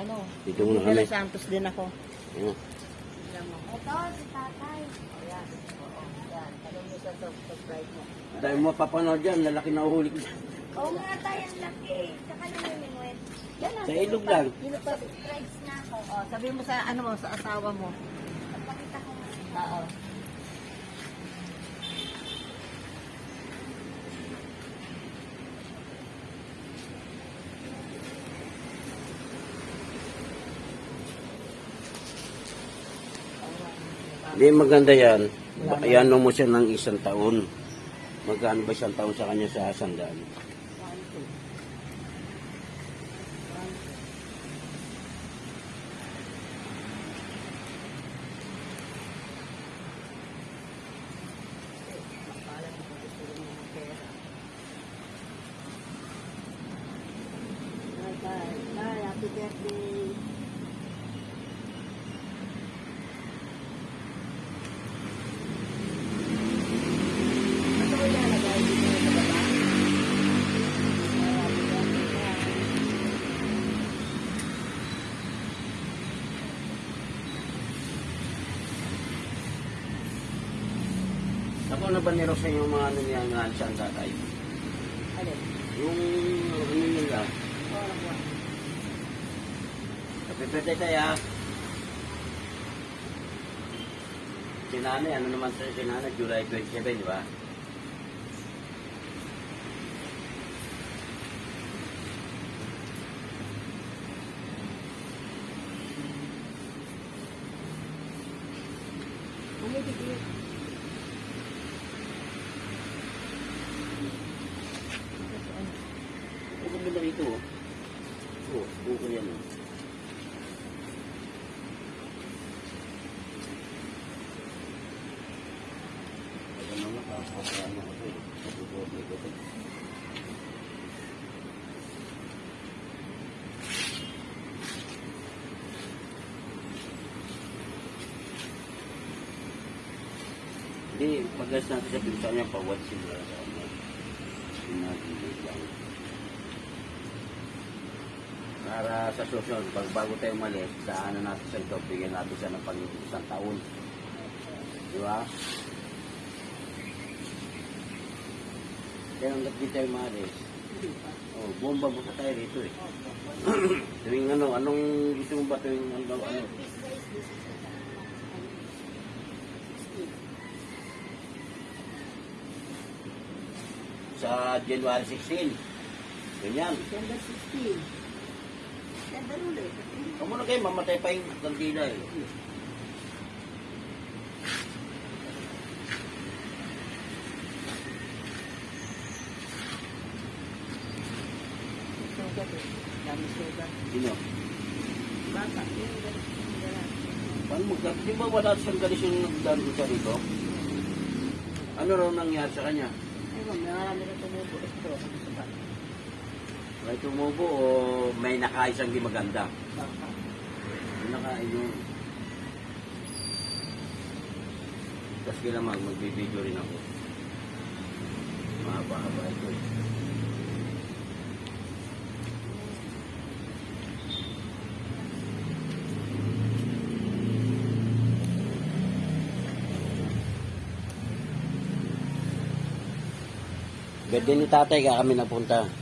Ano? Dito muna kami. Santos din ako. Yan. Ito, si tatay. Ayan. Oo. Yan. Tanong mo sa subscribe mo. Dahil mo papanood dyan, lalaki na uhuli ko. Oo nga tayo, ang laki. Sa kanya may minuet. Yan Sa ilog lang. Subscribes na ako. Oh, sabi mo sa ano mo sa asawa mo. Pagpakita ko nga. Oo. Hindi maganda yan. Ayan mo siya ng isang taon. Magkano ba isang taon sa kanya sa sandaan? Happy birthday. Na ba niro sa yung mga ano niya nga sa ang tatay? Alin? Yung ano nila. Ano ba? Happy birthday tayo. Si nanay, ano naman sa si nanay, July 27, di ba? Rito, oh. Oh, buko yan, oh. Ano naman, kakapaan ako ito, eh. Natutuwa ko ito. Hindi, pag-gas natin sa pinsa niya, pawad sila sa ano. Pinagigit lang. Para sa susunod, pag bago tayo umalis, sa ano natin sa ito, bigyan natin siya ng pang isang taon. Di ba? Kaya hanggat di tayo pa. oh, bomba mo sa tayo rito eh. tuwing ano, anong gusto mo ba tuwing ano, ano? Sa January 16. Ganyan. December 16. Ulit. Kamu na kayo, mamatay pa yung kandila eh. Dami sugat. Sino? Bata. Paano magka... Di ba wala siyang galis yung nagdaan ko sa rito? Ano raw nangyari sa kanya? Ayun, marami na tumubo ito. May tumubo o may nakaisang di maganda? Nakain yung... Tapos kailan mag magbibideo rin ako. Mahaba-haba ito eh. Birthday ni tatay ka kami napunta.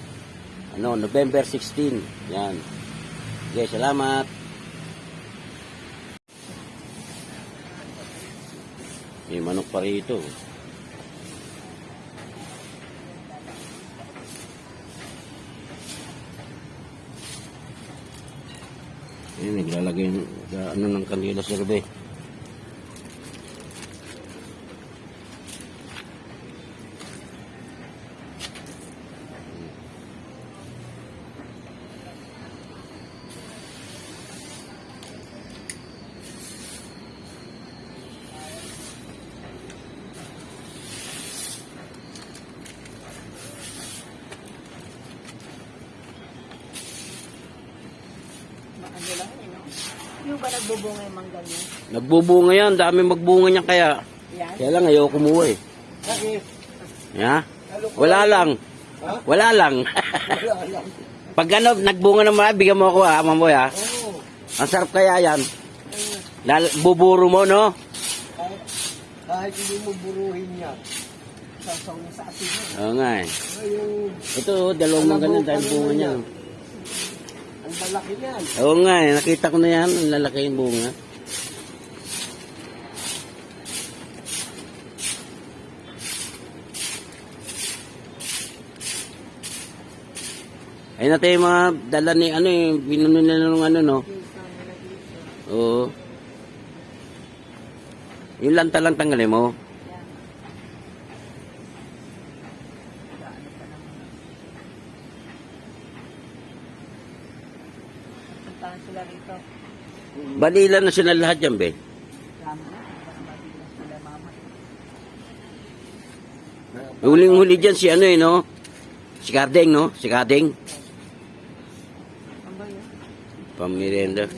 Ano, November 16. Yan. Okay, salamat. May manok pa rito. Ayun, naglalagay ng ano ng kandila sa gabi. nagbubunga yung mangga niya. Nagbubunga yan, dami magbunga niya kaya. Yan. Kaya lang ayaw kumuha eh. Bakit? Ha? Wala lang. Ha? Wala lang. Wala lang. Pag ano, nagbunga ng mga, bigyan mo ako ha, mamboy ha. Oo. Ang sarap kaya yan. Lal buburo mo, no? Kahit, kahit hindi mo buruhin niya. Sasaw na sa asin yan. Oo nga eh. Ayun. Ito, oh, dalawang mga ganyan dahil bunga niya. Ang lalaki niyan. Oo nga eh, nakita ko na yan, ang lalaki yung bunga. Ayun natin mga dala ni ano eh, binuno nila ng ano no. Oo. Yung lanta lang tanggalin mo. Balila na sila lahat yan, be. Huling-huli dyan si ano eh, no? Si Kardeng, no? Si Kardeng. Pamirienda.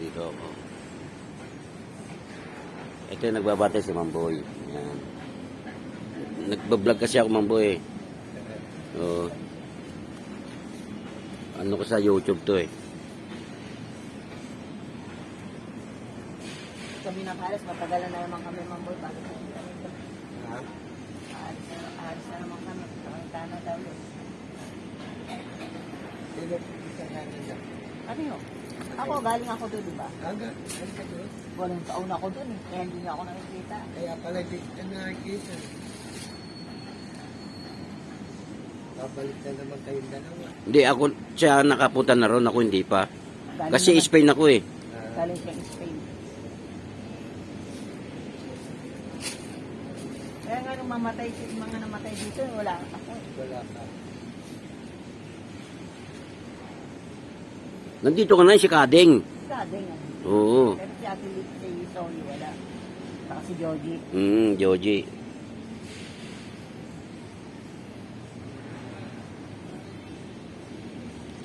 Dito ako. Ito yung nagbabate si Mamboy. Yan. Nagbablog kasi ako Mamboy. Oo. Ano ko sa YouTube to eh. Kami nakalas, matagalan na naman kami mamboy bago kami dito. Ha? Aalis na, na naman kami. Pangita na daw yun. Ano yun? Ako, galing ako doon, di ba? Aga, ano ka doon? Walang taon ako doon eh. Kaya hindi niya ako nakikita. Kaya pala di ka nakikita. Babalik na naman kayong dalawa. Hindi, ako siya nakapunta na ron. Ako hindi pa. Kasi Spain ako eh. Ah, Galing siya Spain. Kaya nga nung mamatay, yung mga namatay dito, wala ako. wala ka. Nandito ka na si Kadeng. Sabi nga. Oo. Pero si Ate Liz, si Sony, wala. Saka si Joji. Mm, Joji.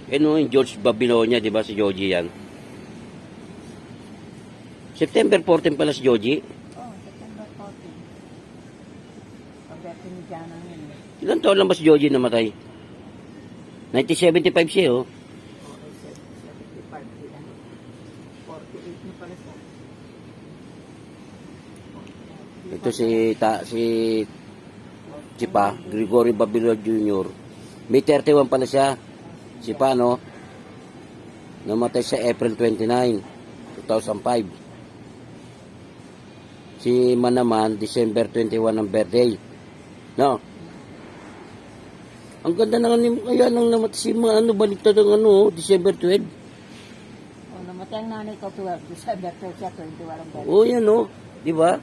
Eh no, yung George Babylonia, di ba si Joji yan? September 14 pala si Joji. Oh, September 14. Pagdating ni Jana yun. eh. Ilan taon lang ba si Joji namatay? 1975 siya, oh. Okay, 75 sila. 48 na pala siya. Ito si ta, si si Pa, Gregory Babylonia Jr. May 31 pala siya. Si Pa, no? Namatay sa April 29, 2005. Si Man naman, December 21 ang birthday. No? Ang ganda na nga ni kaya nang namatay si Ma, ano, baliktad ang ano, oh, December 12. Oh, namatay ang nanay ko 12. December 12 siya, 21 ang birthday. Oh, yan, oh. Di ba?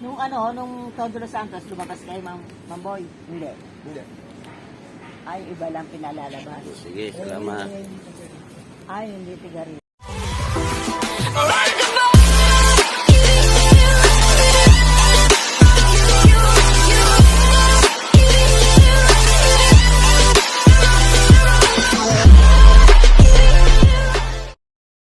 Nung ano, nung Todo Los Santos, lumabas kayo, Mam Mamboy? Hindi. Hindi. Ay, iba lang pinalalabas. Sige, salamat. Ay, hindi tiga rin.